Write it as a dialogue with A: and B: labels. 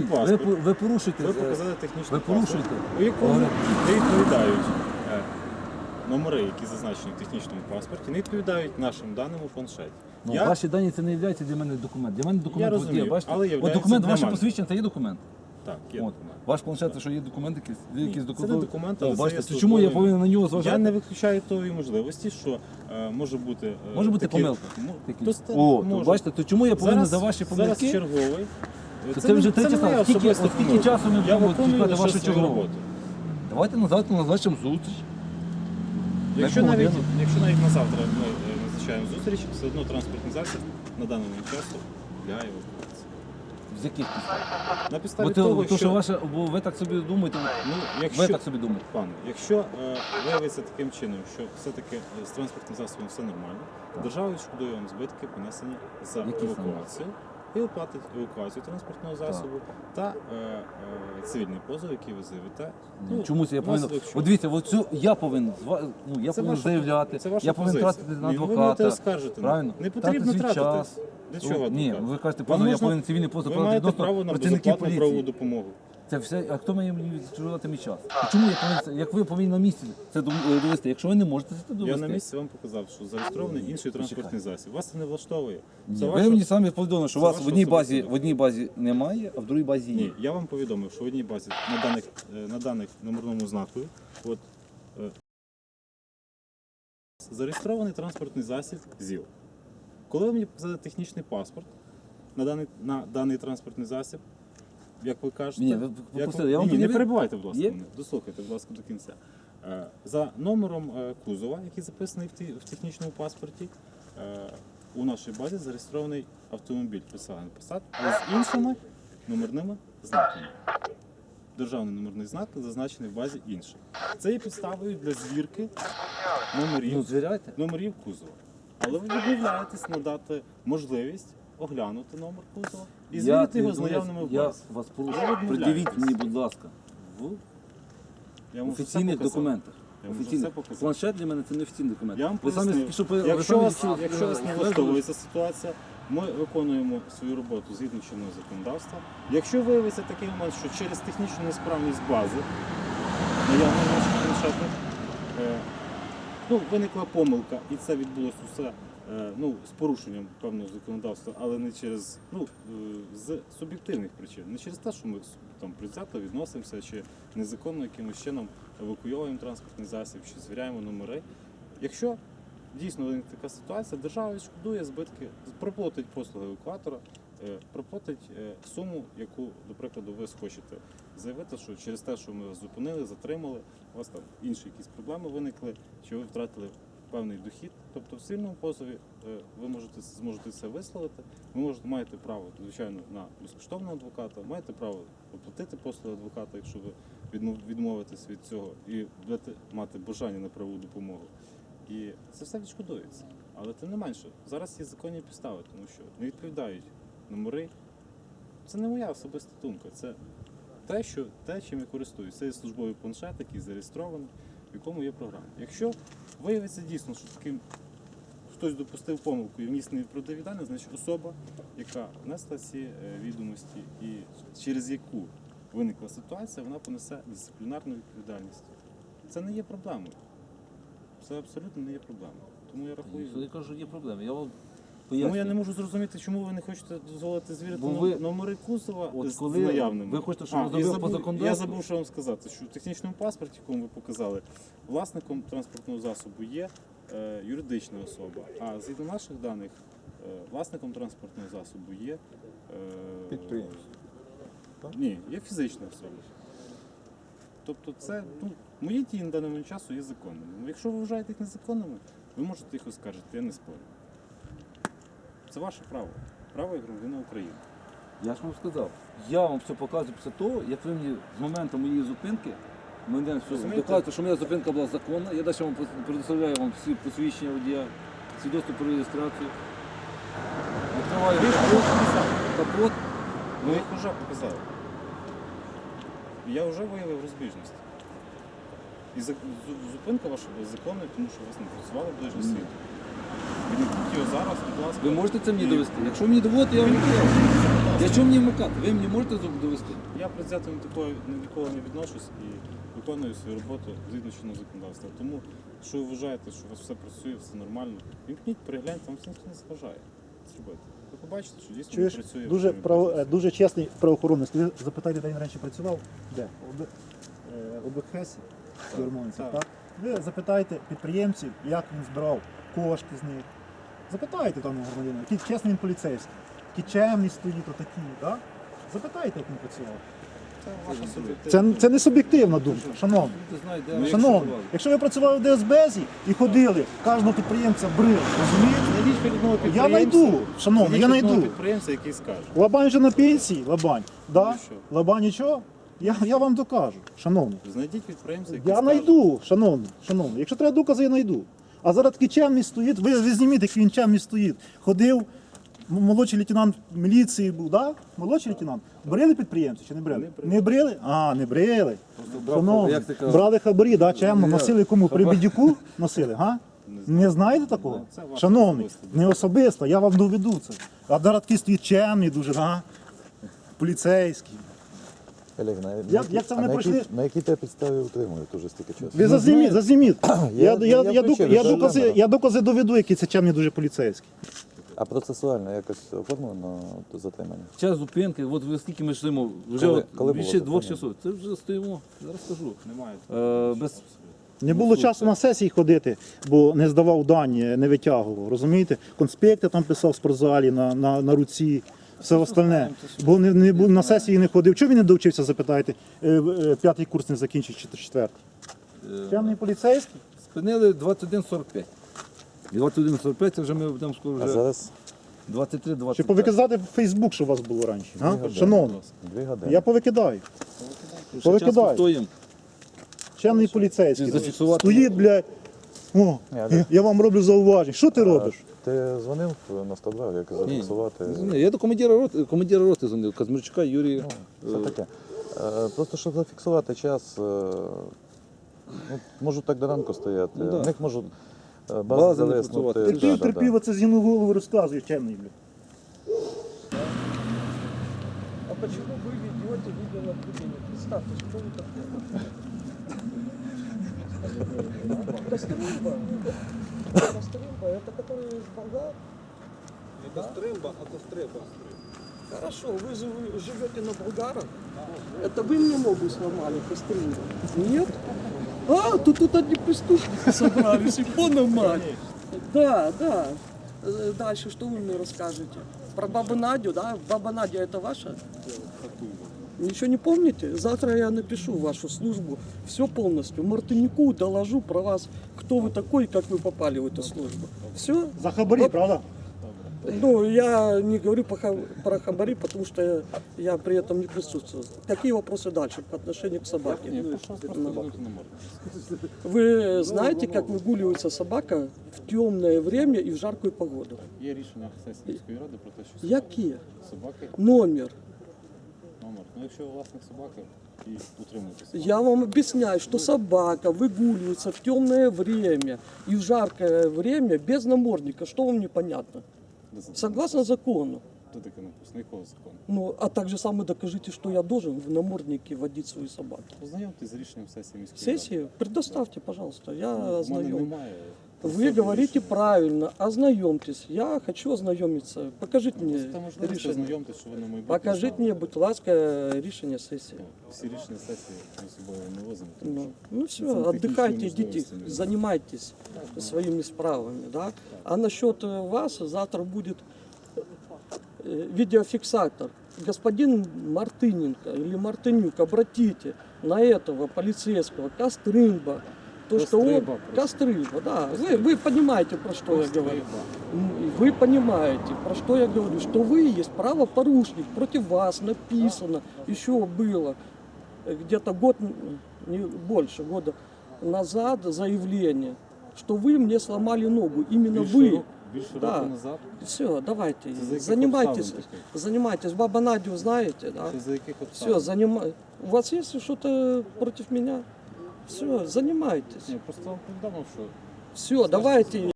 A: технічний
B: ви,
A: паспорт.
B: по- ви порушуєте.
A: Ви
B: е,
A: показали технічний
B: ви
A: паспорт,
B: порушуєте.
A: у якому не відповідають е, номери, які зазначені в технічному паспорті, не відповідають нашим даним у планшеті.
B: Ну,
A: Я-
B: Ваші дані це не є для мене документ. Для мене документ от
A: розумію,
B: є, бачите?
A: але
B: От документ,
A: для
B: ваше
A: мене.
B: посвідчення, це є документ.
A: Так, є
B: От.
A: документ.
B: Ваш планшет, це що є документ якийсь? Є якийсь
A: це не
B: документ?
A: документ,
B: О,
A: але це
B: бачите,
A: є
B: то чому я
A: службовий-
B: повинен на нього
A: Я
B: зважати?
A: не виключаю тої можливості, що е, може бути е,
B: Може бути помилка. Такі.
A: то ста-
B: О, то
A: може.
B: бачите, то чому я повинен за ваші
A: зараз черговий.
B: То це вже
A: моя
B: час. Скільки- от скільки часу ми
A: Я
B: будемо
A: виконую
B: чекати
A: лише
B: вашу
A: свою
B: чергову?
A: роботу.
B: Давайте назад назначимо зустріч.
A: Якщо навіть,
B: годину?
A: якщо навіть на завтра ми е, назначаємо зустріч, все одно транспортний засіб на даному часу для евакуації.
B: З яких підстав?
A: На підставі
B: Бо, то,
A: того,
B: то, що
A: що
B: ваше, бо ви так собі думаєте,
A: ну,
B: ви
A: якщо,
B: так собі думаєте.
A: пане, якщо е, виявиться таким чином, що все-таки е, з транспортним засобом все нормально, держава відшкодує вам збитки, понесені за
B: Які саме?
A: евакуацію. І оплатить евакуацію транспортного засобу та е, е, цивільний позов, який ви заявите.
B: Ну, Чомусь я повинен.
A: внаслідок чого?
B: От дивіться, оцю я повинен ну, я
A: Це
B: повинен
A: ваша-
B: заявляти,
A: це ваша
B: я повинен
A: позиція.
B: тратити на
A: Ні, Ви можете
B: адвоката.
A: оскаржити.
B: Правильно?
A: Не потрібно
B: Тратити свій
A: тратити.
B: час.
A: Для чого
B: Ні,
A: адвокат?
B: ви кажете,
A: Вам
B: пане, я
A: можна-
B: повинен цивільний позов
A: Ви
B: подати
A: маєте
B: відносно
A: право на
B: працівників
A: безоплатну правову
B: поліції.
A: допомогу.
B: Це все, а хто має мені відчувати мій час? І Чому я повинен як ви повинні на місці це довести? Якщо ви не можете це довести.
A: Я на місці вам показав, що зареєстрований інший транспортний засіб. Вас це не влаштовує.
B: Ні,
A: Це
B: ви
A: ваша-
B: мені самі повідомили, що
A: це
B: вас в
A: ваша
B: одній базі в одній базі немає, а в другій базі є.
A: Ні, я вам повідомив, що в одній базі на даних, е, на даних номерному знаку от, е, зареєстрований транспортний засіб ЗІЛ. Коли ви мені показали технічний паспорт на даний, на даний транспортний засіб, як ви кажете,
B: Ні, ви
A: як
B: пропустили. Я вам
A: ні, не перебувайте, будь ласка,
B: Є?
A: мене. дослухайте, будь ласка, до кінця. Е, За номером е, кузова, який записаний в ті- в технічному паспорті, е, у нашій базі зареєстрований автомобіль Volkswagen Passat, але з іншими номерними знаками. Державний номерний знак зазначений в базі інший. Це є підставою для звірки номерів,
B: Ну, звіряйте.
A: номерів кузова. Але ви відмовляєтесь надати можливість оглянути номер кузова і звірити його з наявними в
B: Я вас прошу, придивіть мені, будь ласка, в
A: все
B: офіційних документах.
A: Я все.
B: Планшет для мене це не офіційний документ.
A: Я вам
B: ви самі тільки що по- ви
A: Якщо
B: самі
A: вас, якщо вас не влаштовує ця ситуація, ми виконуємо свою роботу згідно чинного законодавства. Якщо виявиться такий момент, що через технічну несправність бази наявно наших планшетних, е, ну, виникла помилка, і це відбулося все е, ну, з порушенням певного законодавства, але не через ну, е, з суб'єктивних причин. Не через те, що ми там предвзято відносимося, чи незаконно якимось чином евакуйовуємо транспортний засіб, чи звіряємо номери. Якщо дійсно така ситуація, держава відшкодує збитки, проплатить послуги евакуатора, е, проплатить е, суму, яку, до прикладу, ви схочете заявити, що через те, що ми вас зупинили, затримали, у вас там інші якісь проблеми виникли, чи ви втратили певний дохід. Тобто в сильному позові е, ви можете зможете це висловити. Ви можете маєте право, звичайно, на безкоштовного адвоката, маєте право оплатити послуги адвоката, якщо ви відмов- відмовитесь від цього і будете мати бажання на правову допомогу. І це все відшкодується. Але тим не менше, зараз є законні підстави, тому що не відповідають номери. Це не моя особиста думка. Це те, що те, чим я користуюсь. Це є службовий планшет, який зареєстрований, в якому є програма. Якщо виявиться дійсно, що таким хтось допустив помилку і вніс неправдиві дані, значить особа, яка внесла ці е, відомості і через яку виникла ситуація, вона понесе дисциплінарну відповідальність. Це не є проблемою. Це абсолютно не є проблемою. Тому я рахую.
B: Я кажу, є проблеми. Я вам
A: Тому я не можу зрозуміти, чому ви не хочете дозволити звірити
B: Бо ви-
A: номери кузова
B: От
A: з
B: коли
A: наявними.
B: ви хочете, щоб
A: А,
B: я зробив по
A: забув-
B: законодавству?
A: Я забув, що вам сказати, що в технічному паспорті, якому ви показали, власником транспортного засобу є е, юридична особа. А згідно наших даних, е, власником транспортного засобу є е,
C: Підприємство.
A: Ні, є фізична особа. Тобто це ну, мої дії на даний момент часу є законними. Ну, Якщо ви вважаєте їх незаконними, ви можете їх оскаржити, я не спорю. Це ваше право. Право громадянина України.
B: Я ж вам сказав, я вам все показую після того, як ви мені з моменту моєї зупинки, мене все
A: Розумієте?
B: доказуєте, що моя зупинка була законна, я далі вам пос- предоставляю вам всі посвідчення водія, свідоцтво про реєстрацію. Відкриваю
A: Ви ж
B: капот, капот.
A: Ви їх вже показали. Я вже виявив розбіжність. І зу- зупинка ваша була законною, тому що у вас не працювали ближнє світло. Його зараз, будь ласка.
B: Ви можете це мені довести? Якщо мені доводити, я вам не Для чого мені вмикати? Ви мені можете довести?
A: Я предвзято ні такого ні до кого не відношусь і виконую свою роботу згідно чинного законодавства. Тому, що ви вважаєте, що у вас все працює, все нормально, вімкніть, перегляньте, вам це ніхто не заважає зробити. Ви побачите, що дійсно
D: Чуєш,
A: працює.
D: дуже, право, е, дуже чесний правоохоронець. Ти запитайте, де він раніше працював? Де? ОБ, е, ОБХСі, Юрмонці,
A: так.
D: так? Ви запитайте підприємців, як він збирав кошти з них. Запитайте там громадянина, який чесний він поліцейський, який чемний стоїть, отакий, так? Запитайте, як він працював.
A: Це
D: Це, не суб'єктивна думка, шановні. Шановні, якщо ви працювали в ДСБЗі і ходили, кожного підприємця брили, розумієте? Я найду,
A: знайдіть
D: я найду.
A: підприємця, який скаже.
D: Лабань вже на пенсії, Лабань. Да?
A: Ну що?
D: Лабань нічого? Я, я вам докажу, шановний.
A: Знайдіть підприємця, який
D: Я
A: скаже.
D: знайду, шановний, шановний. Якщо треба докази, я знайду. А зараз такий чемний стоїть, ви, ви зніміть, який він чемний стоїть. Ходив, молодший лейтенант міліції був, да? Молодший лейтенант. Брили підприємці чи не брили?
A: Не брили.
D: А, не брили.
B: як ти казав?
D: брали хабарі, да, чемно, носили кому? При бідюку носили, га?
A: Не
D: знаєте такого?
A: Це ваше
D: Шановний,
A: особисте.
D: не особисто, я вам доведу це. А зараз такий стоїть чемний дуже, га? Поліцейський.
C: Олег, на,
D: Як-
C: на, які-
D: як це вони
C: на,
D: пройшли?
C: якій, на якій тебе підставі утримують уже стільки часу?
D: Ви зазніміть, зазніміть. Я, я,
C: я
D: я, я, док- я, докази, я докази доведу, який це чемний дуже поліцейський.
C: А процесуально якось оформлено затримання?
B: Час зупинки, от ви скільки ми стоїмо, вже
C: Коли-
B: от
C: коли було
B: більше двох
C: затримання?
B: часов. Це вже стоїмо, зараз скажу.
A: Немає.
B: Е, без...
D: Не було часу на сесії ходити, бо не здавав дані, не витягував. Розумієте? Конспекти там писав в спортзалі на, на, на руці, все остальне. Бо не, не був на сесії не ходив. Чого він не довчився, запитайте? Е, е, П'ятий курс не закінчив, чи четвертий. Чемний поліцейський?
B: Спинили 21.45. І 21.45 це вже ми будемо скоро
C: А
B: вже
C: зараз
B: 23
D: Чи
B: 25
D: повикидати в Фейсбук, що у вас було раніше? А?
C: години. Дві години.
D: я повикидаю.
B: Ще
D: повикидаю. Чемний поліцейський.
B: Зафіксувати.
D: Стоїть, блядь. О, я, я вам роблю зауваження. Що ти робиш?
C: Ти дзвонив на 102, як зафіксувати?
B: Ні, я до командира роти, командира роти дзвонив, Казмирчука Юрія.
C: Це таке. Е, Просто щоб зафіксувати час, е, ну, можуть так до ранку стояти.
B: Ну, да.
C: В них можуть е,
B: Бази
C: бази
B: не
C: зависнути.
B: працювати.
D: Терпів,
C: да, да.
D: терпів, оце зіну голову розказує, чемний, блядь.
E: А почему вы ведете видеонаблюдение? Представьте, что вы такое? Кострымба. Кострымба, это который из болгар?
F: Не Костримба, а Костриба.
E: Хорошо, вы живете на Болгарах. Это вы мне ногу сломали, Кострымба? Нет? А, тут тут одни преступники собрались, и мать. Да, да. Э, Дальше что вы мне расскажете? Про бабу Надю, да? Баба Надя это ваша? Ничего не помните? Завтра я напишу в вашу службу все полностью. Мартынюку доложу про вас, кто вы такой и как вы попали в эту службу. Все?
D: За хабарі, правда?
E: Ну, я не говорю по ха- про хабари, потому что я при этом не присутствую. Какие вопросы дальше по отношению к собаке?
A: Ні, просто просто вернути не можна.
E: Вы знаете, как выгуливается собака в темное время и в жаркую погоду?
A: Є рішення сесії міської ради про те, що
E: Какие?
A: собаки
E: Номер.
A: Номер. Ну якщо ви власник собаки і утримуєтеся.
E: Я вам объясняю, что собака выгуливается в темное время и в жаркое время без намордника. Что вам непонятно? Согласно закону.
A: Де таке написано? Якого закону?
E: Ну, а также самое докажите, что я должен в наморднике водить свою собаку.
A: Познайомтесь з рішенням сесії міської ради.
E: Сессию предоставьте, пожалуйста, я
A: У мене
E: ознайом.
A: немає.
E: Вы говорите правильно, ознайомьтесь. Я хочу ознайомиться. Покажите
A: Це
E: мне
A: можливість
E: решение.
A: ознайомитись, що ви на майбутнє.
E: Покажите
A: знали.
E: мне, будь ласка, решение сессии.
A: Ну, Всі рішення сесії ми з собою не возимо. тому
E: Ну,
A: що
E: ну все,
A: Це технічні
E: отдыхайте,
A: можливості
E: идите,
A: немає.
E: занимайтесь своими справами, да. А насчет э, вас завтра будет э, видеофиксатор. Господин Мартыненко или Мартынюк, обратите на этого полицейского Кострымба, то, что он...
A: Кострыба
E: да. Вы, вы понимаете, про что я говорю. Вы понимаете, про что я говорю, что вы есть правопорушник, против вас написано, еще было где-то год, не больше года назад заявление, что вы мне сломали ногу, именно
A: Більше
E: вы.
A: Більше
E: Да.
A: року назад.
E: Все, давайте,
A: за
E: занимайтесь, занимайтесь. Баба Надю знаете, да?
A: Це за яких
E: Все, занимай. У вас есть что-то против меня? Все, занимайтесь.
A: Ні, просто вам повідомив, що
E: Все, давайте.